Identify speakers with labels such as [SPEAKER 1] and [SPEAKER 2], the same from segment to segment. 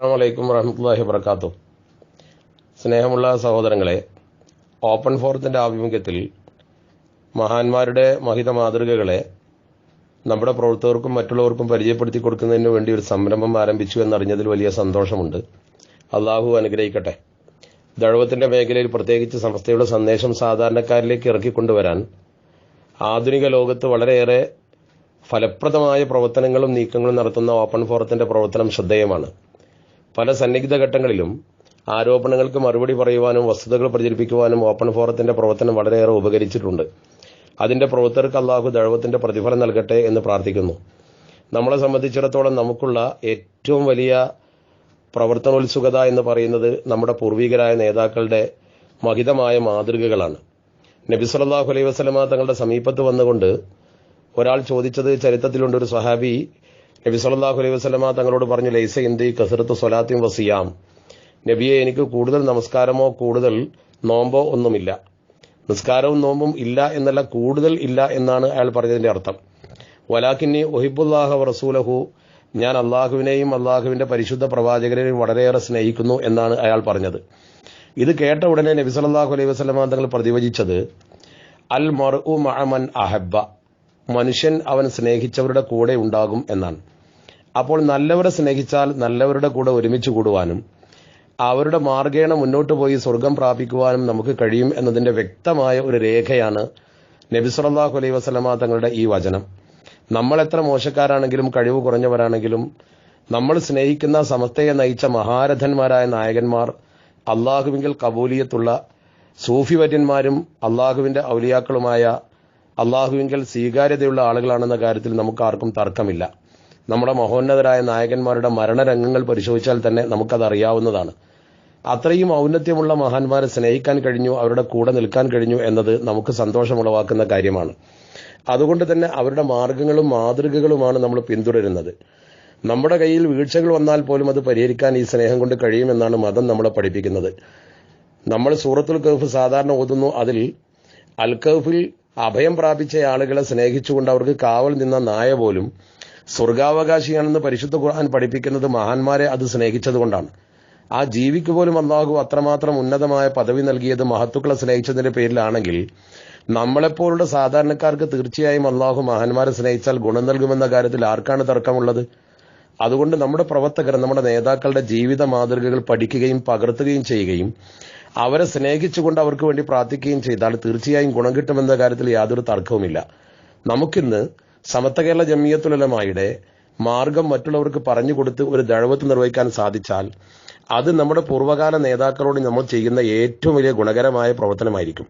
[SPEAKER 1] അസ്സാമലൈക്കും വറഹമത്തല്ലാഹി വർക്കാത്തു സ്നേഹമുള്ള സഹോദരങ്ങളെ ഓപ്പൺ ഫോറത്തിന്റെ ആഭിമുഖ്യത്തിൽ മഹാന്മാരുടെ മഹിത മാതൃകകളെ നമ്മുടെ പ്രവർത്തകർക്കും മറ്റുള്ളവർക്കും പരിചയപ്പെടുത്തി കൊടുക്കുന്നതിന് വേണ്ടി ഒരു സംരംഭം ആരംഭിച്ചു എന്നറിഞ്ഞതിൽ വലിയ സന്തോഷമുണ്ട്. അള്ളാഹു അനുഗ്രഹിക്കട്ടെ. ദഴവത്തിന്റെ മേഖലയിൽ പ്രത്യേകിച്ച് സംസ്ഥയുടെ സന്ദേശം സാധാരണക്കാരിലേക്ക് ഇറക്കിക്കൊണ്ടുവരാൻ ആധുനിക ലോകത്ത് വളരെയേറെ ഫലപ്രദമായ പ്രവർത്തനങ്ങളും നീക്കങ്ങളും നടത്തുന്ന ഓപ്പൺ ഫോറത്തിന്റെ പ്രവർത്തനം ശ്രദ്ധേയമാണ്. പല സന്നിഗ്ധ ഘട്ടങ്ങളിലും ആരോപണങ്ങൾക്ക് മറുപടി പറയുവാനും വസ്തുതകൾ പ്രചരിപ്പിക്കുവാനും ഓപ്പൺ ഫോറത്തിന്റെ പ്രവർത്തനം വളരെയേറെ ഉപകരിച്ചിട്ടുണ്ട്. അതിന്റെ പ്രവർത്തകർക്ക് അള്ളാഹു ദഴവത്തിന്റെ പ്രതിഫലം നൽകട്ടെ എന്ന് പ്രാർത്ഥിക്കുന്നു. നമ്മളെ സംബന്ധിച്ചിടത്തോളം നമുക്കുള്ള ഏറ്റവും വലിയ പ്രവർത്തനോത്സുകത എന്ന് പറയുന്നത് നമ്മുടെ പൂർവികരായ നേതാക്കളുടെ മഹിതമായ മാതൃകകളാണ്. നബി സല്ലല്ലാഹു അലൈഹി വസല്ലമ തങ്ങളുടെ സമീപത്ത് വന്നുകൊണ്ട് ഒരാൾ ചോദിച്ചത് ചരിത്രത്തിലുണ്ട് ഒരു സഹാബി നബി സല്ലല്ലാഹു അലൈഹി വസ്ലമ തങ്ങളോട് പറഞ്ഞു ലൈസ ഇന്ത്യ കസറത്ത് സ്വലാത്തിയും വസിയാം. നബിയെ എനിക്ക് കൂടുതൽ നമസ്കാരമോ കൂടുതൽ നോമ്പോ ഒന്നുമില്ല. നിസ്കാരവും നോമ്പും ഇല്ല എന്നല്ല കൂടുതൽ ഇല്ല എന്നാണ് അയാൾ പറഞ്ഞതിന്റെ അർത്ഥം. വലാക്കിന്നി ഒഹിബുല്ലാഹ റസൂലഹു ഞാൻ അള്ളാഹുവിനെയും അള്ളാഹുവിന്റെ പരിശുദ്ധ പ്രവാചകരെയും വളരെയേറെ സ്നേഹിക്കുന്നു എന്നാണ് അയാൾ പറഞ്ഞത്. ഇത് കേട്ട ഉടനെ നബി സല്ലല്ലാഹു അലൈഹി വസ്ലമ തങ്ങൾ പ്രതിവചിച്ചത് അൽ മർഉ മഅമൻ അഹബ്ബ. മനുഷ്യൻ അവൻ സ്നേഹിച്ചവരുടെ കൂടെ ഉണ്ടാകും എന്നാണ്. അപ്പോൾ നല്ലവരെ സ്നേഹിച്ചാൽ നല്ലവരുടെ കൂടെ ഒരുമിച്ച് കൂടുവാനും അവരുടെ മാർഗേണ മുന്നോട്ട് പോയി സ്വർഗം പ്രാപിക്കുവാനും നമുക്ക് കഴിയും എന്നതിന്റെ വ്യക്തമായ ഒരു രേഖയാണ് നബി സല്ലല്ലാഹു അലൈഹി വസല്ലമ തങ്ങളുടെ ഈ വചനം. നമ്മൾ എത്ര മോശക്കാരാണെങ്കിലും കഴിവ് കുറഞ്ഞവരാണെങ്കിലും നമ്മൾ സ്നേഹിക്കുന്ന സമസ്തയെ നയിച്ച മഹാരഥന്മാരായ നായകന്മാർ അള്ളാഹുവിങ്കിൽ കബൂലിയത്തുള്ള സൂഫിവര്യന്മാരും അള്ളാഹുവിന്റെ ഔലിയാക്കളുമായ അള്ളാഹുവിങ്കൽ സ്വീകാര്യതയുള്ള ആളുകളാണെന്ന കാര്യത്തിൽ നമുക്ക് ആർക്കും തർക്കമില്ല. നമ്മുടെ മഹോന്നതരായ നായകന്മാരുടെ മരണരംഗങ്ങൾ പരിശോധിച്ചാൽ തന്നെ നമുക്കത് അറിയാവുന്നതാണ് അത്രയും ഔന്നത്യമുള്ള മഹാന്മാരെ സ്നേഹിക്കാൻ കഴിഞ്ഞു അവരുടെ കൂടെ നിൽക്കാൻ കഴിഞ്ഞു എന്നത് നമുക്ക് സന്തോഷമുളവാക്കുന്ന കാര്യമാണ്. അതുകൊണ്ട് തന്നെ അവരുടെ മാർഗങ്ങളും മാതൃകകളുമാണ് നമ്മൾ പിന്തുടരുന്നത്. നമ്മുടെ കയ്യിൽ വീഴ്ചകൾ വന്നാൽ പോലും അത് പരിഹരിക്കാൻ ഈ സ്നേഹം കൊണ്ട് കഴിയുമെന്നാണ് മതം നമ്മളെ പഠിപ്പിക്കുന്നത്. നമ്മൾ സൂറത്തുൽ കഹഫ് സാധാരണ ഓതുന്നു അതിൽ അൽ കഹഫിൽ അഭയം പ്രാപിച്ച ആളുകളെ സ്നേഹിച്ചുകൊണ്ട് അവർക്ക് കാവൽ നിന്ന നായ പോലും സ്വർഗാവകാശിയാണെന്ന് പരിശുദ്ധ ഖുർആൻ പഠിപ്പിക്കുന്നത് മഹാന്മാരെ അത് സ്നേഹിച്ചതുകൊണ്ടാണ് ആ ജീവിക്ക് പോലും അള്ളാഹു അത്രമാത്രം ഉന്നതമായ പദവി നൽകിയത് മഹത്തുക്കളെ സ്നേഹിച്ചതിന്റെ പേരിലാണെങ്കിൽ നമ്മളെപ്പോലുള്ള സാധാരണക്കാർക്ക് തീർച്ചയായും അള്ളാഹു മഹാന്മാരെ സ്നേഹിച്ചാൽ ഗുണം നൽകുമെന്ന കാര്യത്തിൽ ആർക്കാണ് തർക്കമുള്ളത്? അതുകൊണ്ട് നമ്മുടെ പ്രവർത്തകർ നമ്മുടെ നേതാക്കളുടെ ജീവിത മാതൃകകൾ പഠിക്കുകയും പകർത്തുകയും ചെയ്യുകയും അവരെ സ്നേഹിച്ചുകൊണ്ട് അവർക്ക് വേണ്ടി പ്രാർത്ഥിക്കുകയും ചെയ്താൽ തീർച്ചയായും ഗുണം കിട്ടുമെന്ന കാര്യത്തിൽ യാതൊരു തർക്കവുമില്ല. നമുക്കിന്ന് സമത്ത കേരള ജമിയത്തുലമായുടെ മാർഗം മറ്റുള്ളവർക്ക് പറഞ്ഞു കൊടുത്ത് ഒരു ദഴവത്ത് നിർവഹിക്കാൻ സാധിച്ചാൽ അത് നമ്മുടെ പൂർവകാല നേതാക്കളോട് നമ്മൾ ചെയ്യുന്ന ഏറ്റവും വലിയ ഗുണകരമായ പ്രവർത്തനമായിരിക്കും.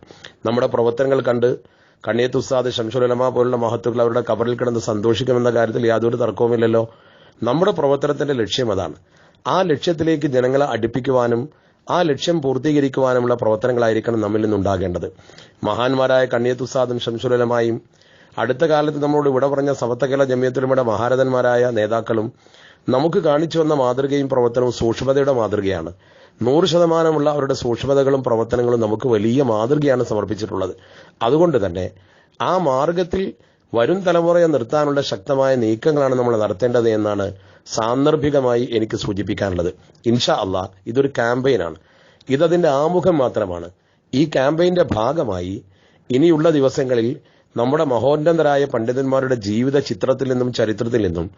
[SPEAKER 1] നമ്മുടെ പ്രവർത്തനങ്ങൾ കണ്ട് കണ്ണിയത്ത് ഉസ്താദ് ഷംഷുലമ പോലുള്ള മഹത്തുക്കൾ അവരുടെ കബറിൽ കിടന്ന് സന്തോഷിക്കുമെന്ന കാര്യത്തിൽ യാതൊരു തർക്കവുമില്ലല്ലോ. നമ്മുടെ പ്രവർത്തനത്തിന്റെ ലക്ഷ്യം അതാണ്. ആ ലക്ഷ്യത്തിലേക്ക് ജനങ്ങളെ അടുപ്പിക്കുവാനും ആ ലക്ഷ്യം പൂർത്തീകരിക്കുവാനുമുള്ള പ്രവർത്തനങ്ങളായിരിക്കണം നമ്മിൽ നിന്നുണ്ടാകേണ്ടത്. മഹാന്മാരായ കണ്ണിയത്തുസാദും ഷംസുലമായും അടുത്ത കാലത്ത് നമ്മളോട് ഇവിടെ പറഞ്ഞ സവത്തകല ജമിയത്തിലുമയുടെ മഹാരഥന്മാരായ നേതാക്കളും നമുക്ക് കാണിച്ചു വന്ന മാതൃകയും പ്രവർത്തനവും സൂക്ഷ്മതയുടെ മാതൃകയാണ്. നൂറ് ശതമാനമുള്ള അവരുടെ സൂക്ഷ്മതകളും പ്രവർത്തനങ്ങളും നമുക്ക് വലിയ മാതൃകയാണ് സമർപ്പിച്ചിട്ടുള്ളത്. അതുകൊണ്ട് തന്നെ ആ മാർഗത്തിൽ വരും തലമുറയെ നിർത്താനുള്ള ശക്തമായ നീക്കങ്ങളാണ് നമ്മൾ നടത്തേണ്ടത് എന്നാണ് സാന്ദർഭികമായി എനിക്ക് സൂചിപ്പിക്കാനുള്ളത്. ഇൻഷാ അള്ളാ ഇതൊരു ക്യാമ്പയിനാണ്. ഇതതിന്റെ ആമുഖം മാത്രമാണ്. ഈ ക്യാമ്പയിന്റെ ഭാഗമായി ഇനിയുള്ള ദിവസങ്ങളിൽ നമ്മുടെ മഹോന്നതരായ പണ്ഡിതന്മാരുടെ ജീവിത ചിത്രത്തിൽ നിന്നും ചരിത്രത്തിൽ നിന്നും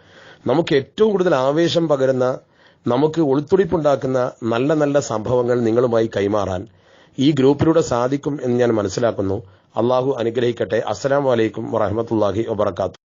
[SPEAKER 1] നമുക്ക് ഏറ്റവും കൂടുതൽ ആവേശം പകരുന്ന നമുക്ക് ഉൾത്തുടിപ്പുണ്ടാക്കുന്ന നല്ല നല്ല സംഭവങ്ങൾ നിങ്ങളുമായി കൈമാറാൻ ഈ ഗ്രൂപ്പിലൂടെ സാധിക്കും എന്ന് ഞാൻ മനസ്സിലാക്കുന്നു. അള്ളാഹു അനുഗ്രഹിക്കട്ടെ. അസ്സലാമലൈക്കും വറഹമത്തല്ലാഹി വബർക്കാത്തു